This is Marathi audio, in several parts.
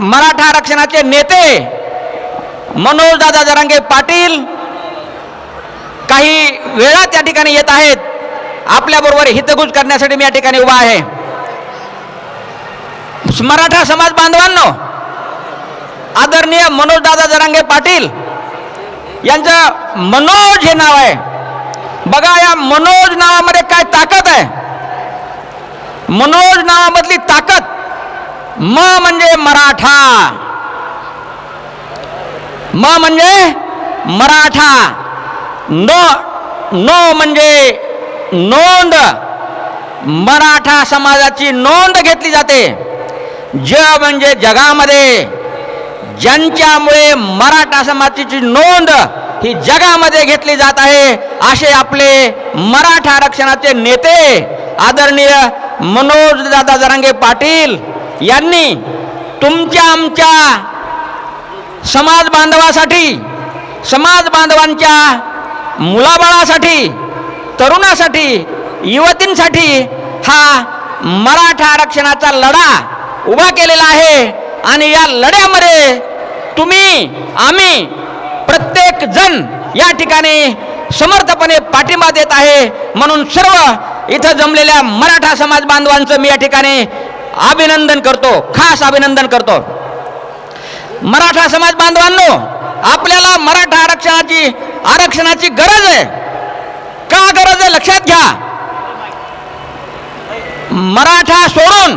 मराठा आरक्षणाचे नेते मनोज दादा जरांगे पाटील काही वेळा त्या ठिकाणी येत आहेत. आपल्याबरोबर हितगुज करण्यासाठी मी या ठिकाणी उभा आहे. मराठा समाज बांधवांनो आदरणीय मनोजदादा जरांगे पाटील यांचं मनोज हे नाव आहे. बघा या मनोज नावामध्ये काय ताकद आहे? मनोज नावामधली ताकद म म्हणजे मराठा. म म्हणजे मराठा. नो नो म्हणजे नोंद. मराठा समाजाची नोंद घेतली जाते. ज म्हणजे जगामध्ये. ज्यांच्यामुळे मराठा समाजाची नोंद ही जगामध्ये घेतली जात आहे असे आपले मराठा आरक्षणाचे नेते आदरणीय मनोज दादा जरांगे पाटील यांनी तुमच्या आमच्या समाज बांधवासाठी समाज बांधवांच्या मुलाबाळासाठी तरुणासाठी युवतींसाठी हा मराठा आरक्षणाचा लढा उभा केलेला आहे. आणि या लढ्यामध्ये तुम्ही आम्ही प्रत्येक जण या ठिकाणी समर्थपणे पाठिंबा देत आहे. म्हणून सर्व इथं जमलेल्या मराठा समाज बांधवांचं मी या ठिकाणी अभिनंदन करतो खास अभिनंदन करतो. मराठा समाज बांधवांनो आपल्याला मराठा आरक्षणाची आरक्षणाची गरज आहे. का गरज आहे? लक्षात घ्या. मराठा सोडून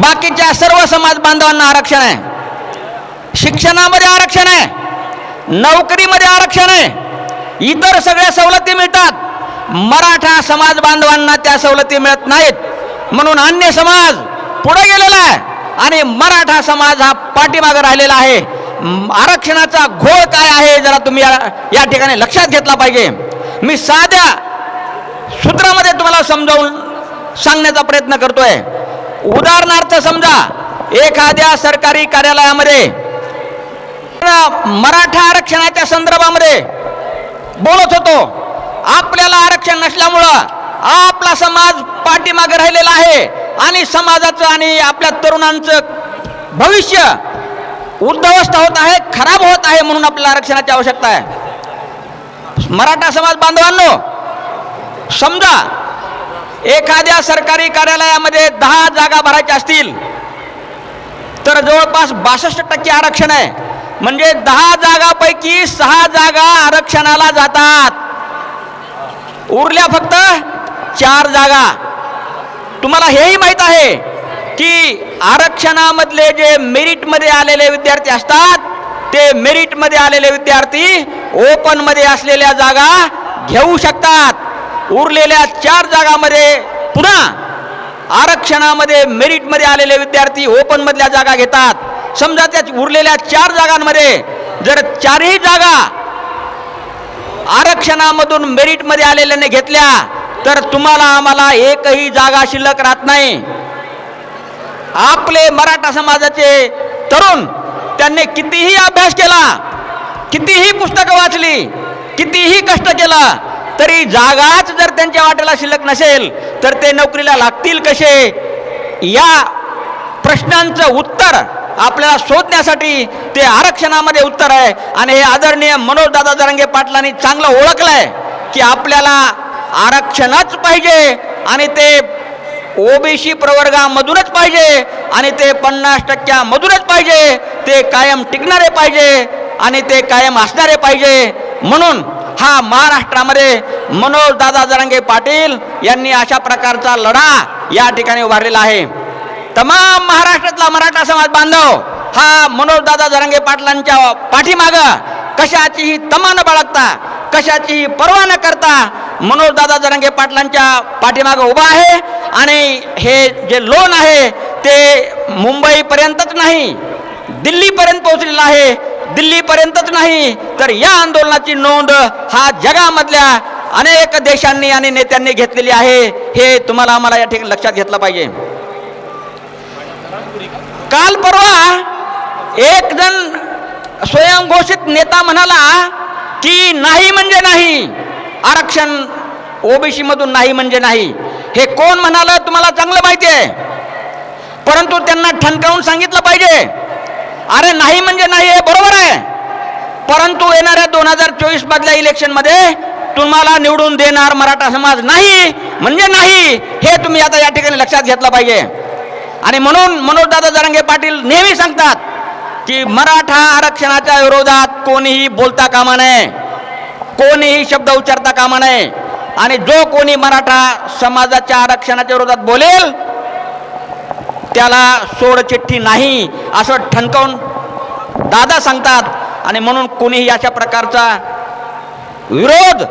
बाकीच्या सर्व समाज बांधवांना आरक्षण आहे. शिक्षणामध्ये आरक्षण आहे. नोकरीमध्ये आरक्षण आहे. इतर सगळ्या सवलती मिळतात. मराठा समाज बांधवांना त्या सवलती मिळत नाहीत. म्हणून अन्य समाज पुढे गेलेला आहे. आणि मराठा समाज हा पाठीमागे राहिलेला आहे. आरक्षणाचा घोळ काय आहे जरा तुम्ही या या ठिकाणी लक्षात घेतला पाहिजे. मी साध्या सूत्रामध्ये तुम्हाला समजावून सांगण्याचा प्रयत्न करतोय. उदाहरणार्थ समजा एखाद्या सरकारी कार्यालयामध्ये मराठा आरक्षणाच्या संदर्भामध्ये बोलत होतो. आपल्याला आरक्षण नसल्यामुळं आपला समाज पाठीमागे राहिलेला आहे आणि समाजाचं आणि आपल्या तरुणांचं भविष्य उद्धवस्था होत आहे खराब होत आहे म्हणून आपल्याला आरक्षणाची आवश्यकता आहे. मराठा समाज बांधवांनो समजा एखाद्या सरकारी कार्यालयामध्ये दहा जागा भरायच्या असतील तर जवळपास बासष्ट टक्के आरक्षण आहे. म्हणजे दहा जागापैकी सहा जागा आरक्षणाला जातात. उरल्या फक्त चार जागा. तुम्हाला हेही माहीत आहे की आरक्षणामधले जे मेरिटमध्ये आलेले विद्यार्थी असतात ते मेरिटमध्ये आलेले विद्यार्थी ओपनमध्ये असलेल्या जागा घेऊ शकतात. उरलेल्या चार जागामध्ये पुन्हा आरक्षणामध्ये मेरिटमध्ये आलेले विद्यार्थी ओपनमधल्या जागा घेतात. समजा त्या उरलेल्या चार जागांमध्ये जर चारही जागा आरक्षणामधून मेरिटमध्ये आलेल्याने घेतल्या तर तुम्हाला आम्हाला एकही जागा शिल्लक राहत नाही. आपले मराठा समाजाचे तरुण त्यांनी कितीही अभ्यास केला कितीही पुस्तकं वाचली कितीही कष्ट केला तरी जागाच जर त्यांच्या वाटेला शिल्लक नसेल तर ते नोकरीला लागतील कसे? या प्रश्नांचं उत्तर आपल्याला शोधण्यासाठी ते आरक्षणामध्ये उत्तर आहे. आणि हे आदरणीय मनोज दादा जरांगे पाटलांनी चांगलं ओळखलंय की आपल्याला आरक्षणच पाहिजे आणि ते ओबीसी प्रवर्गामधूनच पाहिजे आणि ते पन्नास टक्क्यामधूनच पाहिजे. ते कायम टिकणारे पाहिजे आणि ते कायम असणारे पाहिजे. म्हणून हा महाराष्ट्रामध्ये मनोज दादा जरांगे पाटील यांनी अशा प्रकारचा लढा या ठिकाणी उभारलेला आहे. तमाम महाराष्ट्रातला मराठा समाज बांधव हा मनोज दादा जरांगे पाटलांच्या पाठीमाग कशाचीही तमा न बाळगता कशाचीही पर्वा न करता मनोजदादा जरंगे पाटलांच्या पाठीमागं उभा आहे. आणि हे जे लोन आहे ते मुंबईपर्यंतच नाही दिल्लीपर्यंत पोहोचलेलं आहे. दिल्लीपर्यंतच नाही तर या आंदोलनाची नोंद हा जगामधल्या अनेक देशांनी आणि नेत्यांनी घेतलेली आहे. हे तुम्हाला आम्हाला या ठिकाणी लक्षात घेतलं पाहिजे. काल परवा एक जण स्वयंघोषित नेता म्हणाला की नाही म्हणजे नाही. आरक्षण ओबीसी मधून नाही म्हणजे नाही. हे कोण म्हणालं तुम्हाला चांगलं माहिती आहे. परंतु त्यांना ठणकावून सांगितलं पाहिजे. अरे नाही म्हणजे नाही हे बरोबर आहे. परंतु येणाऱ्या दोन हजार चोवीस मधल्या इलेक्शनमध्ये तुम्हाला निवडून देणार मराठा समाज नाही म्हणजे नाही. हे तुम्ही आता या ठिकाणी लक्षात घेतलं पाहिजे. आणि म्हणून मनोजदादा जरांगे पाटील नेहमी सांगतात की मराठा आरक्षणाच्या विरोधात कोणीही बोलता कामा नये. कोणीही शब्द उच्चारता कामा नये. आणि जो कोणी मराठा समाजाच्या आरक्षणाच्या विरोधात बोलेल त्याला सोडचिठ्ठी नाही असं ठणकावून दादा सांगतात. आणि म्हणून कोणीही अशा प्रकारचा विरोध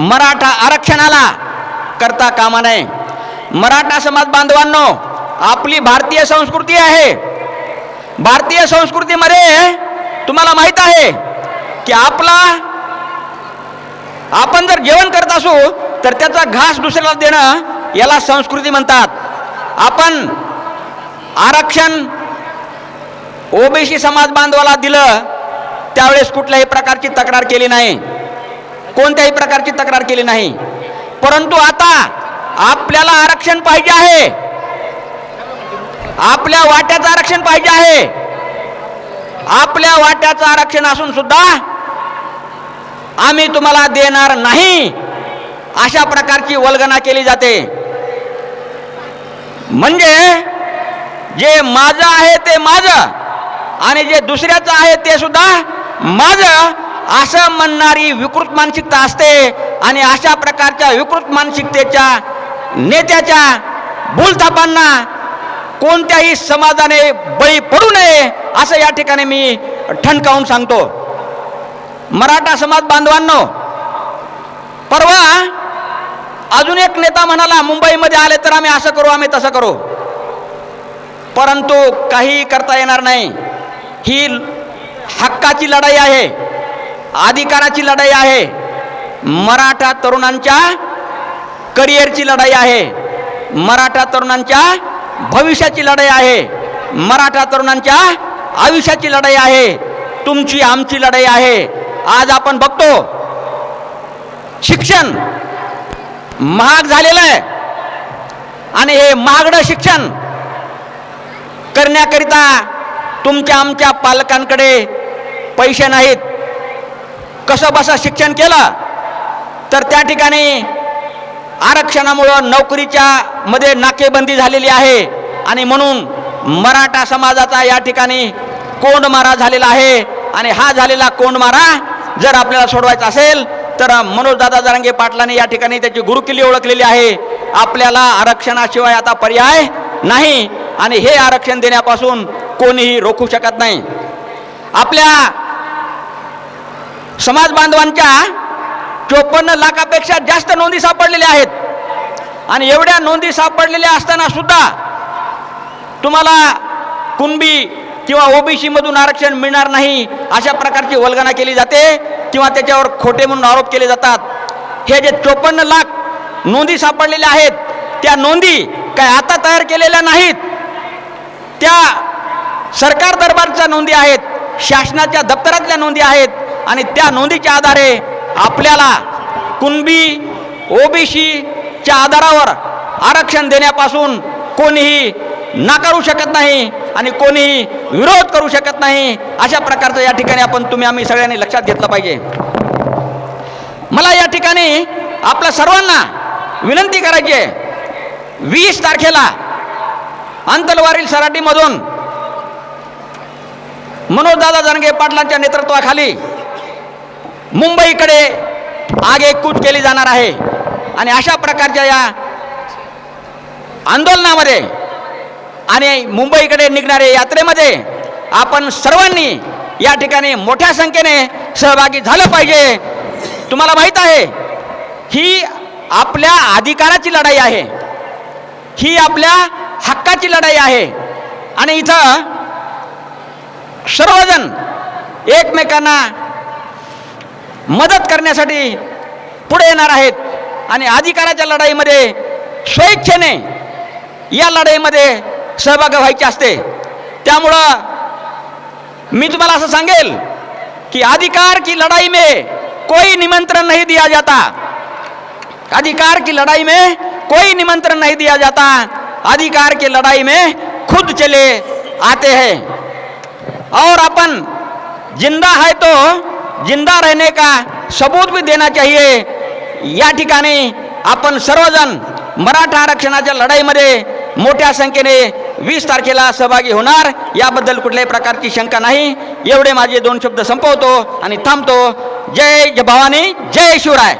मराठा आरक्षणाला करता कामा नये. मराठा समाज बांधवांनो आपली भारतीय संस्कृती आहे. भारतीय संस्कृतीमध्ये तुम्हाला माहीत आहे की आपला आपण जर जेवण करत असू तर त्याचा घास दुसऱ्याला देणं याला संस्कृती म्हणतात. आपण आरक्षण ओबीसी समाज बांधवाला दिलं त्यावेळेस कुठल्याही प्रकारची तक्रार केली नाही. कोणत्याही प्रकारची तक्रार केली नाही. परंतु आता आपल्याला आरक्षण पाहिजे आहे. आपल्या वाट्याचं आरक्षण पाहिजे आहे. आपल्या वाट्याचं आरक्षण असून सुद्धा आम्ही तुम्हाला देणार नाही. अशा प्रकारची वल्गना केली जाते. म्हणजे जे माझं आहे ते माझं आणि जे दुसऱ्याचं आहे ते सुद्धा माझं असं म्हणणारी विकृत मानसिकता असते आणि अशा प्रकारच्या विकृत मानसिकतेच्या नेत्याच्या भूलथापांना कोणत्याही समाजाने बळी पडू नये असं या ठिकाणी मी ठणकावून सांगतो. मराठा समाज बांधवांनो परवा अजून एक नेता म्हणाला मुंबईमध्ये आले तर आम्ही असं करू आम्ही तसं करू. परंतु काही करता येणार नाही. ही हक्काची लढाई आहे अधिकाराची लढाई आहे मराठा तरुणांच्या करिअरची लढाई आहे. मराठा तरुणांच्या भविष्याची लढाई आहे. मराठा तरुणांच्या आयुष्याची लढाई आहे. तुमची आमची लढाई आहे. आज आपण बघतो शिक्षण महाग झालेलं आहे. आणि हे महागडं शिक्षण करण्याकरिता तुमच्या आमच्या पालकांकडे पैसे नाहीत. कसं बसं शिक्षण केलं तर त्या ठिकाणी आरक्षणामुळं नोकरीच्या मध्ये नाकेबंदी झालेली आहे. आणि म्हणून मराठा समाजाचा या ठिकाणी कोंडमारा झालेला आहे. आणि हा झालेला कोंडमारा जर आपल्याला सोडवायचा असेल तर मनोजदादा जरांगे पाटलांनी या ठिकाणी त्याची गुरुकिल्ली ओळखलेली आहे. आपल्याला आरक्षणाशिवाय आता पर्याय नाही. आणि हे आरक्षण देण्यापासून कोणीही रोखू शकत नाही. आपल्या समाज बांधवांच्या चोपन्न लाखापेक्षा जास्त नोंदी सापडलेल्या आहेत. आणि एवढ्या नोंदी सापडलेल्या असताना सुद्धा तुम्हाला कुणबी किंवा ओबीसीमधून आरक्षण मिळणार नाही अशा प्रकारची वल्गना केली जाते किंवा त्याच्यावर खोटे म्हणून आरोप केले जातात. हे जे चोपन्न लाख नोंदी सापडलेल्या आहेत त्या नोंदी काय आता तयार केलेल्या नाहीत. त्या सरकार दरबारच्या नोंदी आहेत शासनाच्या दप्तरातल्या नोंदी आहेत आणि त्या नोंदीच्या आधारे आपल्याला कुणबी ओबीसीच्या आधारावर आरक्षण देण्यापासून कोणीही नाकारू शकत नाही आणि कोणीही विरोध करू शकत नाही अशा प्रकारचं या ठिकाणी आपण तुम्ही आम्ही सगळ्यांनी लक्षात घेतलं पाहिजे. मला या ठिकाणी आपल्या सर्वांना विनंती करायची आहे. वीस तारखेला अंतलवारील सराटीमधून मनोजदादा जानगे पाटलांच्या नेतृत्वाखाली मुंबईकडे आगेकूच केली जाणार आहे. आणि अशा प्रकारच्या या आंदोलनामध्ये आणि मुंबईकडे निघणाऱ्या यात्रेमध्ये आपण सर्वांनी या ठिकाणी मोठ्या संख्येने सहभागी झालं पाहिजे. तुम्हाला माहीत आहे ही आपल्या अधिकाराची लढाई आहे. ही आपल्या हक्काची लढाई आहे. आणि इथं सर्वजण एकमेकांना मदत करण्यासाठी पुढे येणार आहेत. आणि अधिकाराच्या लढाईमध्ये स्वेच्छेने या लढाईमध्ये सहभाग व्हायचे असते. त्यामुळं मी तुम्हाला असं सांगेल की अधिकार की लढाई में कोई निमंत्रण नहीं दिया जाता. अधिकार की लड़ाई में कोई निमंत्रण नहीं दिया जाता. अधिकार की लड़ाई में खुद चले आते हैं. और अपन जिंदा है तो जिंदा रहने का सबूत भी देना चाहिए। या ठिकाणी आपण सर्वजण मराठा आरक्षणाच्या लढाईमध्ये मोठ्या संख्येने वीस तारखेला सहभागी होणार याबद्दल कुठल्याही प्रकारची शंका नाही. एवढे माझे दोन शब्द संपवतो आणि थांबतो. जय भवानी जय शिवराय.